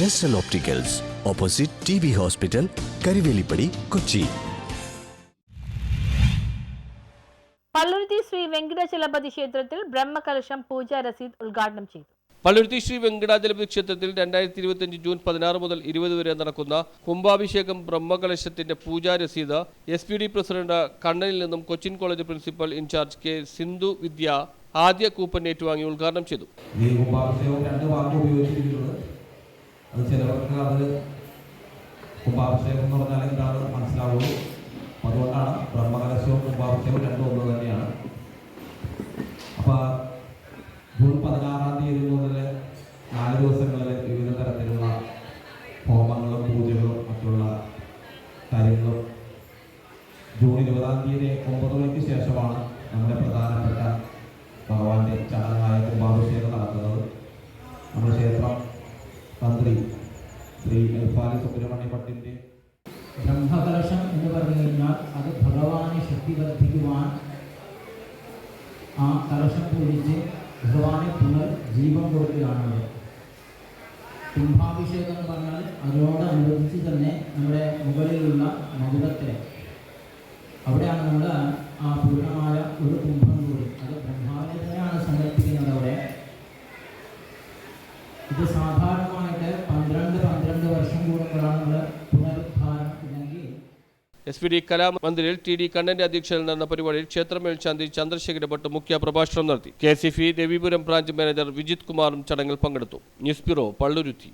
ജെസ്റ്റൽ opticals opposite T B hospital Karivelippady Kochi Palluruthy Sri Venkatachalapathy ക്ഷേത്രത്തിൽ ബ്രഹ്മകലശം പൂജ രസീദ് ഉദ്ഘാടനം ചെയ്തു. പള്ളുരുത്തി ശ്രീ വെങ്കടാചലപതി ക്ഷേത്രത്തിൽ രണ്ടായിരത്തി ഇരുപത്തിയഞ്ച് ജൂൺ പതിനാറ് മുതൽ ഇരുപത് വരെ നടക്കുന്ന കുംഭാഭിഷേകം ബ്രഹ്മകലശത്തിന്റെ പൂജാ രസീത് എസ് പി ഡി പ്രസിഡന്റ് കണ്ണനിൽ നിന്നും Cochin college principal in charge K Sindhu Vidya ആദ്യ കൂപ്പൺ ഏറ്റുവാങ്ങി ഉദ്ഘാടനം ചെയ്തു ഈ കുംഭാഭിഷേകം രണ്ട് വാക്ക് ഉപയോഗിച്ചിരിക്കുന്നത് അത് ചിലവർക്ക് അത് കുംഭാഭിഷേകം എന്ന് പറഞ്ഞാൽ എന്താണ് മനസ്സിലാവുള്ളൂ. അതുകൊണ്ടാണ് ബ്രഹ്മകലശവും കുംഭാഭിഷേകവും രണ്ടും ഒന്ന് തന്നെയാണ്. അപ്പൊ ജൂൺ പതിനാറാം തീയതി മുതൽ നാല് ദിവസങ്ങളിൽ വിവിധ തരത്തിലുള്ള ഹോമങ്ങളും പൂജകളും മറ്റുള്ള കാര്യങ്ങളും ജൂൺ ഇരുപതാം തീയതി ഒമ്പത് മണിക്ക് ശേഷമാണ് നമ്മുടെ പ്രധാനപ്പെട്ട ഭഗവാന്റെ ചടങ്ങായ കുംഭാഭിഷേകം നടക്കുന്നത്. നമ്മുടെ ക്ഷേത്രം തന്ത്രി എൽഫാലി സുബ്രഹ്മണ്യ ഭട്ടിന്റെ ബ്രഹ്മകലശം എന്ന് പറഞ്ഞു കഴിഞ്ഞാൽ അത് ഭഗവാനെ ശക്തി വർദ്ധിക്കുവാൻ ആ കലശം പൂജിച്ച് ഭഗവാനെ പുനർ ജീവൻ കൊടുക്കുകയാണത് കുംഭാഭിഷേകം എന്ന് പറഞ്ഞാൽ അതിനോടനുബന്ധിച്ച് തന്നെ നമ്മുടെ മുകളിലുള്ള മകുടത്തെ അവിടെയാണ് നമ്മൾ ആ പൂർണമായ ഒരു കുംഭം കൂടി. അത് ബ്രഹ്മാവിനെ തന്നെയാണ് സങ്കല്പിക്കുന്നത് അവിടെ. ഇത് പന്ത്രണ്ട് എസ് പി ഡി കലാമന്ദിരിൽ ടി ഡി കണ്ണന്റെ അധ്യക്ഷതയിൽ നടന്ന പരിപാടിയിൽ ക്ഷേത്ര മേൽശാന്തി ചന്ദ്രശേഖര ഭട്ട് മുഖ്യ പ്രഭാഷണം നടത്തി. കെ സി ഫി രവിപുരം ബ്രാഞ്ച് മാനേജർ വിജിത് കുമാറും ചടങ്ങിൽ പങ്കെടുത്തു. News bureau Palluruthy.